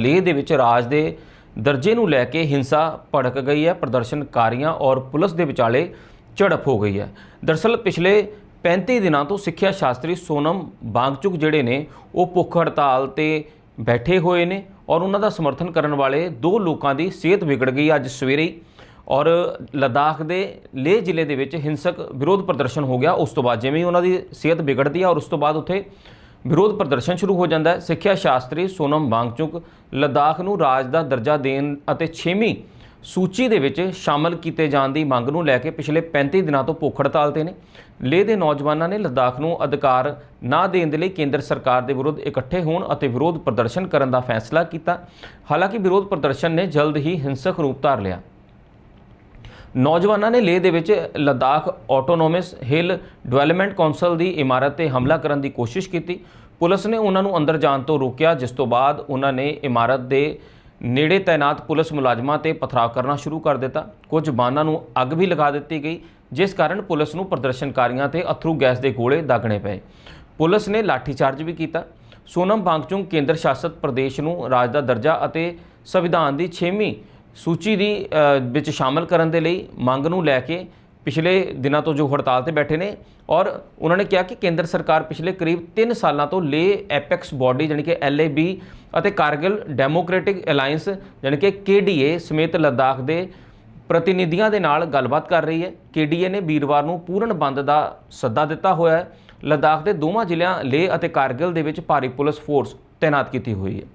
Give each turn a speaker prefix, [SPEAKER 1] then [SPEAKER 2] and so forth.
[SPEAKER 1] ਲੇਹ ਦੇ ਵਿੱਚ ਰਾਜ ਦੇ ਦਰਜੇ ਨੂੰ ਲੈ ਕੇ ਹਿੰਸਾ ਭੜਕ ਗਈ ਹੈ, ਪ੍ਰਦਰਸ਼ਨਕਾਰੀਆਂ ਔਰ ਪੁਲਿਸ ਦੇ ਵਿਚਾਲੇ ਝੜਪ ਹੋ ਗਈ ਹੈ। ਦਰਸਲ ਪਿਛਲੇ 35 ਦਿਨਾਂ ਤੋਂ ਸਿੱਖਿਆ ਸ਼ਾਸਤਰੀ ਸੋਨਮ ਬਾਂਗਚੁਕ ਜਿਹੜੇ ਨੇ, ਉਹ ਭੁੱਖ ਹੜਤਾਲ ਤੇ ਬੈਠੇ ਹੋਏ ਨੇ ਔਰ ਉਹਨਾਂ ਦਾ ਸਮਰਥਨ ਕਰਨ ਵਾਲੇ ਦੋ ਲੋਕਾਂ ਦੀ ਸਿਹਤ ਵਿਗੜ ਗਈ ਅੱਜ ਸਵੇਰੇ ਹੀ ਔਰ ਲਦਾਖ ਦੇ ਲੇਹ ਜ਼ਿਲ੍ਹੇ ਦੇ ਵਿੱਚ ਹਿੰਸਕ ਵਿਰੋਧ ਪ੍ਰਦਰਸ਼ਨ ਹੋ ਗਿਆ। ਉਸ ਤੋਂ ਬਾਅਦ ਜਿਵੇਂ ਉਹਨਾਂ ਦੀ ਸਿਹਤ ਵਿਗੜਦੀ ਹੈ ਔਰ ਉਸ ਤੋਂ ਬਾਅਦ ਉੱਥੇ ਵਿਰੋਧ ਪ੍ਰਦਰਸ਼ਨ ਸ਼ੁਰੂ ਹੋ ਜਾਂਦਾ ਹੈ। ਸਿੱਖਿਆ ਸ਼ਾਸਤਰੀ ਸੋਨਮ ਵਾਂਗਚੁਕ ਲਦਾਖ ਨੂੰ ਰਾਜ ਦਾ ਦਰਜਾ ਦੇਣ ਅਤੇ 6ਵੀਂ ਸੂਚੀ ਦੇ ਵਿੱਚ ਸ਼ਾਮਲ ਕੀਤੇ ਜਾਣ ਦੀ ਮੰਗ ਨੂੰ ਲੈ ਕੇ ਪਿਛਲੇ 35 ਦਿਨਾਂ ਤੋਂ ਭੁੱਖ ਹੜਤਾਲ ਤੇ ਨੇ। ਲੇਹ ਦੇ ਨੌਜਵਾਨਾਂ ਨੇ ਲਦਾਖ ਨੂੰ ਅਧਿਕਾਰ ਨਾ ਦੇਣ ਦੇ ਲਈ ਕੇਂਦਰ ਸਰਕਾਰ ਦੇ ਵਿਰੁੱਧ ਇਕੱਠੇ ਹੋਣ ਅਤੇ ਵਿਰੋਧ ਪ੍ਰਦਰਸ਼ਨ ਕਰਨ ਦਾ ਫੈਸਲਾ ਕੀਤਾ। ਹਾਲਾਂਕਿ ਵਿਰੋਧ ਪ੍ਰਦਰਸ਼ਨ ਨੇ ਜਲਦ ਹੀ ਹਿੰਸਕ ਰੂਪ ਧਾਰ ਲਿਆ। ਨੌਜਵਾਨਾਂ ਨੇ ਲੇਹ ਦੇ ਵਿੱਚ Ladakh Autonomous Hill Development Council ਦੀ ਇਮਾਰਤ ਤੇ ਹਮਲਾ ਕਰਨ ਦੀ ਕੋਸ਼ਿਸ਼ ਕੀਤੀ। ਪੁਲਿਸ ਨੇ ਉਹਨਾਂ ਨੂੰ ਅੰਦਰ ਜਾਣ ਤੋਂ ਰੋਕਿਆ, ਜਿਸ ਤੋਂ ਬਾਅਦ ਉਹਨਾਂ ਨੇ ਇਮਾਰਤ ਦੇ ਨੇੜੇ ਤਾਇਨਾਤ ਪੁਲਿਸ ਮੁਲਾਜ਼ਮਾਂ ਤੇ ਪਥਰਾਵ ਕਰਨਾ ਸ਼ੁਰੂ ਕਰ ਦਿੱਤਾ। ਕੁਝ ਬਾਨਾਂ ਨੂੰ ਅੱਗ ਵੀ ਲਗਾ ਦਿੱਤੀ ਗਈ, ਜਿਸ ਕਾਰਨ ਪੁਲਿਸ ਨੂੰ ਪ੍ਰਦਰਸ਼ਨਕਾਰੀਆਂ ਤੇ ਅਥਰੂ ਗੈਸ ਦੇ ਗੋਲੇ ਦਾਗਣੇ ਪਏ। ਪੁਲਿਸ ਨੇ ਲਾਠੀਚਾਰਜ ਵੀ ਕੀਤਾ। ਸੋਨਮ ਬਾਂਗਚੁੰਗ ਕੇਂਦਰ ਸ਼ਾਸਤ ਪ੍ਰਦੇਸ਼ ਨੂੰ ਰਾਜ ਦਾ ਦਰਜਾ ਅਤੇ ਸੰਵਿਧਾਨ ਦੀ 6ਵੀਂ ਸੂਚੀ ਦੀ ਵਿੱਚ ਸ਼ਾਮਲ ਕਰਨ ਦੇ ਲਈ ਮੰਗ ਨੂੰ ਲੈ ਕੇ ਪਿਛਲੇ ਦਿਨਾਂ ਤੋਂ ਜੋ ਹੜਤਾਲ ਤੇ ਬੈਠੇ ਨੇ ਔਰ ਉਹਨਾਂ ਨੇ ਕਿਹਾ ਕਿ ਕੇਂਦਰ ਸਰਕਾਰ ਪਿਛਲੇ ਕਰੀਬ 3 ਸਾਲਾਂ ਤੋਂ ਲੇ ਐਪੈਕਸ ਬਾਡੀ ਜਾਣੀ ਕਿ LAB ਅਤੇ ਕਾਰਗਿਲ ਡੈਮੋਕ੍ਰੈਟਿਕ ਅਲਾਈਅੰਸ ਜਾਣੀ ਕਿ KDA ਸਮੇਤ ਲਦਾਖ ਦੇ ਪ੍ਰਤੀਨਿਧੀਆਂ ਦੇ ਨਾਲ ਗੱਲਬਾਤ ਕਰ ਰਹੀ ਹੈ। KDA ਨੇ ਵੀਰਵਾਰ ਨੂੰ ਪੂਰਨ ਬੰਦ ਦਾ ਸੱਦਾ ਦਿੱਤਾ ਹੋਇਆ ਹੈ। ਲਦਾਖ ਦੇ ਦੋਵਾਂ ਜ਼ਿਲ੍ਹਿਆਂ ਲੇਹ ਅਤੇ ਕਾਰਗਿਲ ਦੇ ਵਿੱਚ ਭਾਰੀ ਪੁਲਿਸ ਫੋਰਸ ਤਾਇਨਾਤ ਕੀਤੀ ਹੋਈ ਹੈ।